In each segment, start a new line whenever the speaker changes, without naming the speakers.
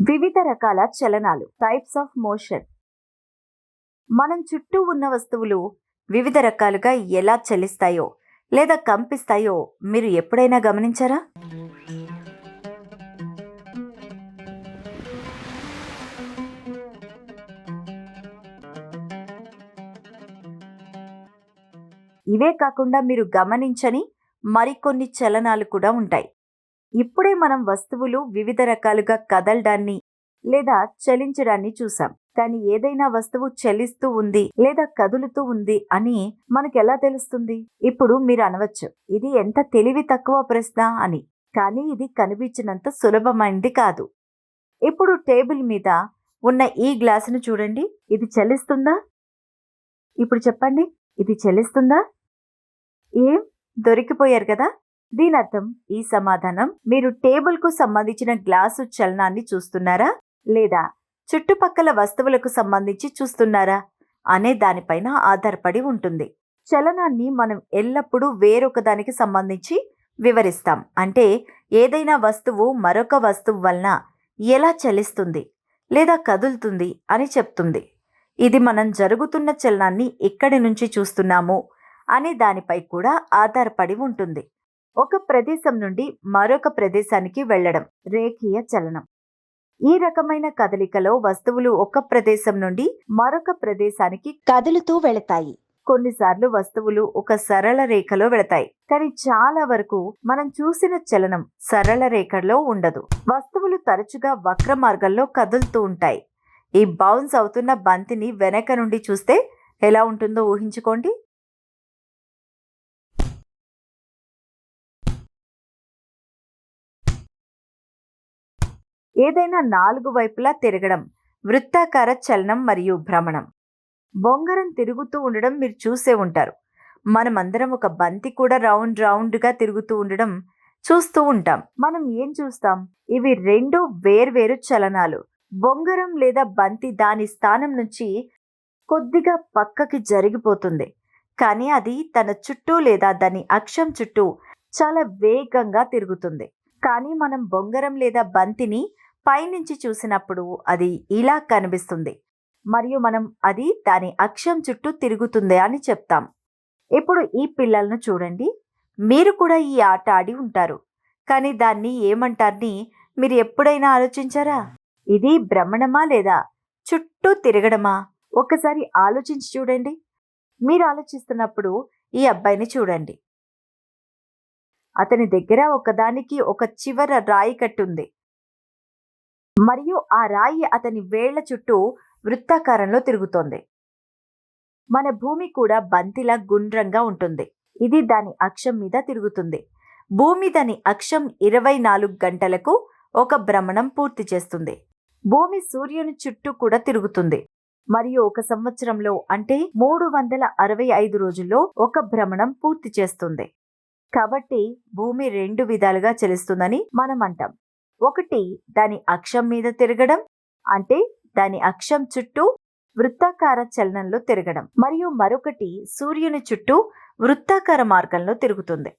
వివిధ రకాల చలనాలు types of motion మనం చుట్టూ ఉన్న వస్తువులు వివిధ రకాలుగా ఎలా చలిస్తాయో లేదా కంపిస్తాయో మీరు ఎప్పుడైనా గమనించారా? ఇవే కాకుండా మీరు గమనించని మరికొన్ని చలనాలు కూడా ఉంటాయి. ఇప్పుడే మనం వస్తువులు వివిధ రకాలుగా కదలడాన్ని లేదా చలించడాన్ని చూసాం. కానీ ఏదైనా వస్తువు చలిస్తూ ఉంది లేదా కదులుతూ ఉంది అని మనకెలా తెలుస్తుంది? ఇప్పుడు మీరు అనవచ్చు ఇది ఎంత తెలివి తక్కువ ప్రశ్న అని. కానీ ఇది కనిపించినంత సులభమైంది కాదు. ఇప్పుడు టేబుల్ మీద ఉన్న ఈ గ్లాసును చూడండి. ఇది చలిస్తుందా? ఇప్పుడు చెప్పండి ఇది చలిస్తుందా? ఏం? దొరికిపోయారు కదా. దీని అర్థం ఈ సమాధానం మీరు టేబుల్కు సంబంధించిన గ్లాసు చలనాన్ని చూస్తున్నారా? లేదా చుట్టుపక్కల వస్తువులకు సంబంధించి చూస్తున్నారా? అనే దానిపైన ఆధారపడి ఉంటుంది. చలనాన్ని మనం ఎల్లప్పుడూ వేరొక దానికి సంబంధించి వివరిస్తాం. అంటే ఏదైనా వస్తువు మరొక వస్తువు వలన ఎలా చలిస్తుంది లేదా కదులుతుంది అని చెప్తుంది. ఇది మనం జరుగుతున్న చలనాన్ని ఎక్కడి నుంచి చూస్తున్నాము అనే దానిపై కూడా ఆధారపడి ఉంటుంది. ఒక ప్రదేశం నుండి మరొక ప్రదేశానికి వెళ్ళడం రేఖీయ చలనం. ఈ రకమైన కదలికలో వస్తువులు ఒక ప్రదేశం నుండి మరొక ప్రదేశానికి కదులుతూ వెళతాయి. కొన్నిసార్లు వస్తువులు ఒక సరళ రేఖలో వెళతాయి కానీ చాలా వరకు మనం చూసిన చలనం సరళ రేఖలో ఉండదు. వస్తువులు తరచుగా వక్ర మార్గంలో కదులుతూ ఉంటాయి. ఈ బౌన్స్ అవుతున్న బంతిని వెనక నుండి చూస్తే ఎలా ఉంటుందో ఊహించుకోండి. ఏదైనా నాలుగు వైపులా తిరగడం వృత్తాకార చలనం మరియు భ్రమణం. బొంగరం తిరుగుతూ ఉండడం మీరు చూసే ఉంటారు. మనమందరం ఒక బంతి కూడా రౌండ్ రౌండ్గా తిరుగుతూ ఉండడం చూస్తూ ఉంటాం. మనం ఏం చూస్తాం? ఇవి రెండు వేర్వేరు చలనాలు. బొంగరం లేదా బంతి దాని స్థానం నుంచి కొద్దిగా పక్కకి జరిగిపోతుంది. కానీ అది తన చుట్టూ లేదా దాని అక్షం చుట్టూ చాలా వేగంగా తిరుగుతుంది. కానీ మనం బొంగరం లేదా బంతిని పైనుంచి చూసినప్పుడు అది ఇలా కనిపిస్తుంది. మరియు మనం అది దాని అక్షం చుట్టూ తిరుగుతుంది అని చెప్తాం. ఇప్పుడు ఈ పిల్లలను చూడండి. మీరు కూడా ఈ ఆట ఆడి ఉంటారు. కానీ దాన్ని ఏమంటారని మీరు ఎప్పుడైనా ఆలోచించారా? ఇది భ్రమణమా లేదా? చుట్టూ తిరగడమా? ఒకసారి ఆలోచించి చూడండి. మీరు ఆలోచిస్తున్నప్పుడు ఈ అబ్బాయిని చూడండి. అతని దగ్గర ఒకదానికి ఒక చివర రాయి కట్టుంది. మరియు ఆ రాయి అతని వేళ్ళ చుట్టూ వృత్తాకారంలో తిరుగుతోంది. మన భూమి కూడా బంతిలా గుండ్రంగా ఉంటుంది. ఇది దాని అక్షం మీద తిరుగుతుంది. భూమి దాని అక్షం ఇరవై నాలుగు గంటలకు ఒక భ్రమణం పూర్తి చేస్తుంది. భూమి సూర్యుని చుట్టూ కూడా తిరుగుతుంది. మరియు ఒక సంవత్సరంలో అంటే మూడు వందల అరవై ఐదు రోజుల్లో ఒక భ్రమణం పూర్తి చేస్తుంది. కాబట్టి భూమి రెండు విధాలుగా చెలుస్తుందని మనం అంటాం. ఒకటి దాని అక్షం మీద తిరగడం అంటే దాని అక్షం చుట్టూ వృత్తాకార చలనంలో తిరగడం. మరియు మరొకటి సూర్యుని చుట్టూ వృత్తాకార మార్గంలో తిరుగుతుంది.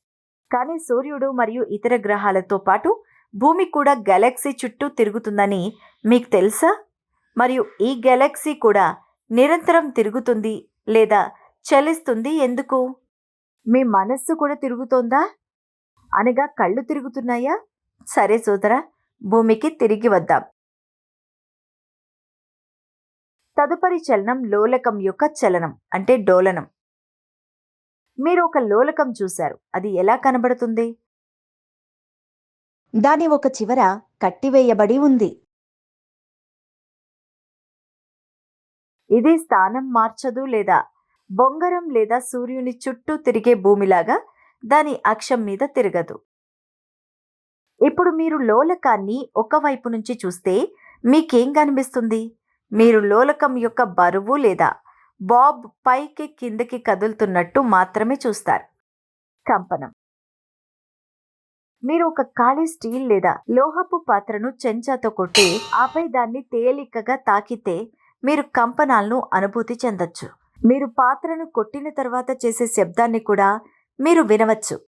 కానీ సూర్యుడు మరియు ఇతర గ్రహాలతో పాటు భూమి కూడా గెలాక్సీ చుట్టూ తిరుగుతుందని మీకు తెలుసా? మరియు ఈ గెలాక్సీ కూడా నిరంతరం తిరుగుతుంది లేదా చలిస్తుంది ఎందుకు? మీ మనస్సు కూడా తిరుగుతోందా? అనగా కళ్ళు తిరుగుతున్నాయా? సరే సోదరా భూమికి తిరిగి వద్దాం. తదుపరి చలనం లోలకం యొక్క చలనం అంటే డోలనం. మీరు ఒక లోలకం చూశారు అది ఎలా కనబడుతుంది? దాని ఒక చివర కట్టివేయబడి ఉంది. ఇది స్థానం మార్చదు లేదా బొంగరం లేదా సూర్యుని చుట్టూ తిరిగే భూమిలాగా దాని అక్షం మీద తిరగదు. ఇప్పుడు మీరు లోలకాన్ని ఒకవైపు నుంచి చూస్తే మీకేం కనిపిస్తుంది? మీరు లోలకం యొక్క బరువు లేదా బాబ్ పైకి కిందకి కదులుతున్నట్టు మాత్రమే చూస్తారు. కంపనం. మీరు ఒక ఖాళీ స్టీల్ లేదా లోహపు పాత్రను చెంచాతో కొట్టి ఆపై దాన్ని తేలికగా తాకితే మీరు కంపనాలను అనుభూతి చెందొచ్చు. మీరు పాత్రను కొట్టిన తర్వాత చేసే శబ్దాన్ని కూడా మీరు వినవచ్చు.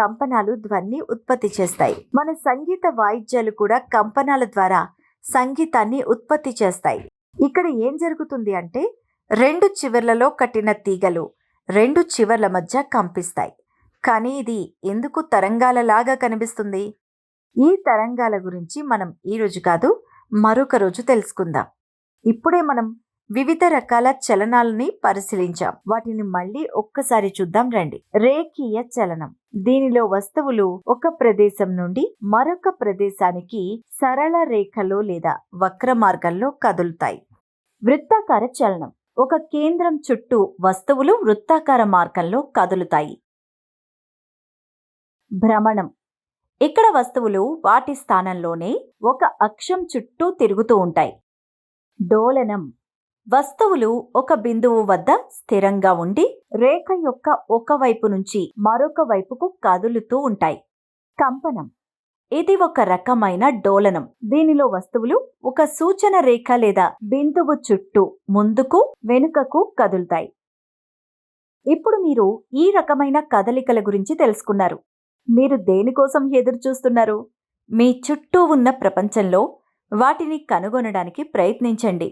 కంపనాలు ధ్వని ఉత్పత్తి చేస్తాయి. మన సంగీత వాయిద్యాలు కూడా కంపనాల ద్వారా సంగీతాన్ని ఉత్పత్తి చేస్తాయి. ఇక్కడ ఏం జరుగుతుంది అంటే రెండు చివర్లలో కట్టిన తీగలు రెండు చివర్ల మధ్య కంపిస్తాయి. కానీ ఇది ఎందుకు తరంగాలలాగా కనిపిస్తుంది? ఈ తరంగాల గురించి మనం ఈ రోజు కాదు మరొక రోజు తెలుసుకుందాం. ఇప్పుడే మనం వివిధ రకాల చలనాలని పరిశీలించాం. వాటిని మళ్ళీ ఒక్కసారి చూద్దాం రండి. రేఖీయ చలనం. దీనిలో వస్తువులు ఒక ప్రదేశం నుండి మరొక ప్రదేశానికి సరళ రేఖలో లేదా వక్ర మార్గంలో కదులుతాయి. వృత్తాకార చలనం. ఒక కేంద్రం చుట్టూ వస్తువులు వృత్తాకార మార్గంలో కదులుతాయి. భ్రమణం. ఇక్కడ వస్తువులు వాటి స్థానంలోనే ఒక అక్షం చుట్టూ తిరుగుతూ ఉంటాయి. డోలనం. వస్తువులు ఒక బిందువు వద్ద స్థిరంగా ఉండి రేఖ యొక్క ఒక వైపు నుంచి మరొక వైపుకు కదులుతూ ఉంటాయి. కంపనం. ఇది ఒక రకమైన డోలనం. దీనిలో వస్తువులు ఒక సూచన రేఖ లేదా బిందువు చుట్టూ ముందుకు వెనుకకు కదులుతాయి. ఇప్పుడు మీరు ఈ రకమైన కదలికల గురించి తెలుసుకున్నారు. మీరు దేనికోసం ఎదురు చూస్తున్నారు మీ చుట్టూ ఉన్న ప్రపంచంలో వాటిని కనుగొనడానికి ప్రయత్నించండి.